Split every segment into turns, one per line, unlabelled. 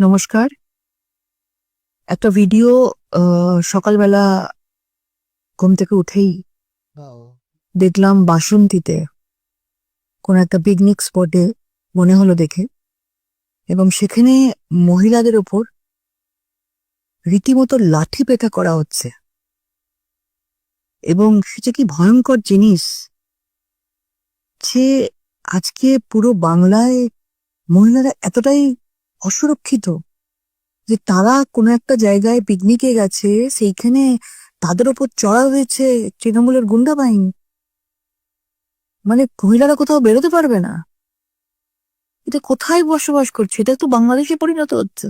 নমস্কার। একটা ভিডিও সকালবেলা ঘুম থেকে উঠেই দেখলাম বাসন্তীতে কোন একটা পিকনিক স্পটে মনে হলো দেখে এবং সেখানে মহিলাদের ওপর রীতিমতো লাঠি পেটা করা হচ্ছে। এবং সেটা কি ভয়ঙ্কর জিনিস? যে আজকে পুরো বাংলায় মহিলারা এতটাই অসুরক্ষিত। যে তারা কোনো একটা জায়গায় পিকনিকে গেছে, সেইখানে তাদের ওপর চড়া হয়েছে তৃণমূলের গুন্ডা বাহিনী। মানে মহিলারা কোথাও বেরোতে পারবে না। এটা কোথায় বসবাস করছে? এটা তো বাংলাদেশে পরিণত হচ্ছে।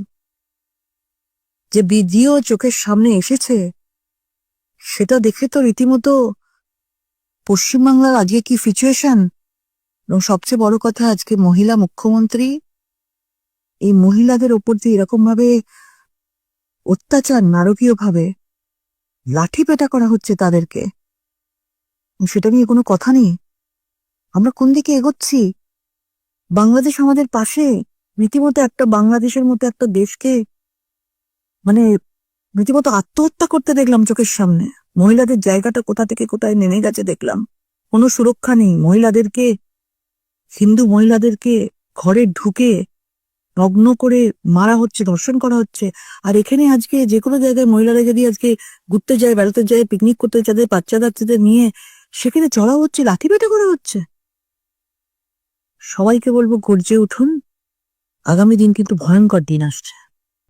যে ভিডিও চোখের সামনে এসেছে, সেটা দেখে তো রীতিমতো পশ্চিমবাংলার আজকে কি সিচুয়েশন এবং সবচেয়ে বড় কথা, আজকে মহিলা মুখ্যমন্ত্রী এই মহিলাদের ওপর যে এরকম ভাবে অত্যাচার নারকীয় ভাবে লাঠি পেটা করা হচ্ছে তাদেরকে, সেটা নিয়ে কোনো কথা নেই। আমরা কোন দিকে এগোচ্ছি? বাংলাদেশ আমাদের পাশে, রীতিমতো একটা বাংলাদেশের মতো একটা দেশকে মানে রীতিমতো আত্মহত্যা করতে দেখলাম চোখের সামনে। মহিলাদের জায়গাটা কোথা থেকে কোথায় নেমে গেছে দেখলাম। কোনো সুরক্ষা নেই। মহিলাদেরকে, হিন্দু মহিলাদেরকে ঘরে ঢুকে নগ্ন করে মারা হচ্ছে, ধর্ষণ করা হচ্ছে। আর এখানে আজকে যে কোনো জায়গায় মহিলারা যদি আজকে ঘুরতে যায়, বেড়াতে যায় পিকনিক করতে যায়, তাদের বাচ্চা কাচ্চাদের নিয়ে সেখানে চড়া হচ্ছে লাঠি পেটে করা হচ্ছে। সবাইকে বলব গর্জে উঠুন। আগামী দিন কিন্তু ভয়ঙ্কর দিন আসছে।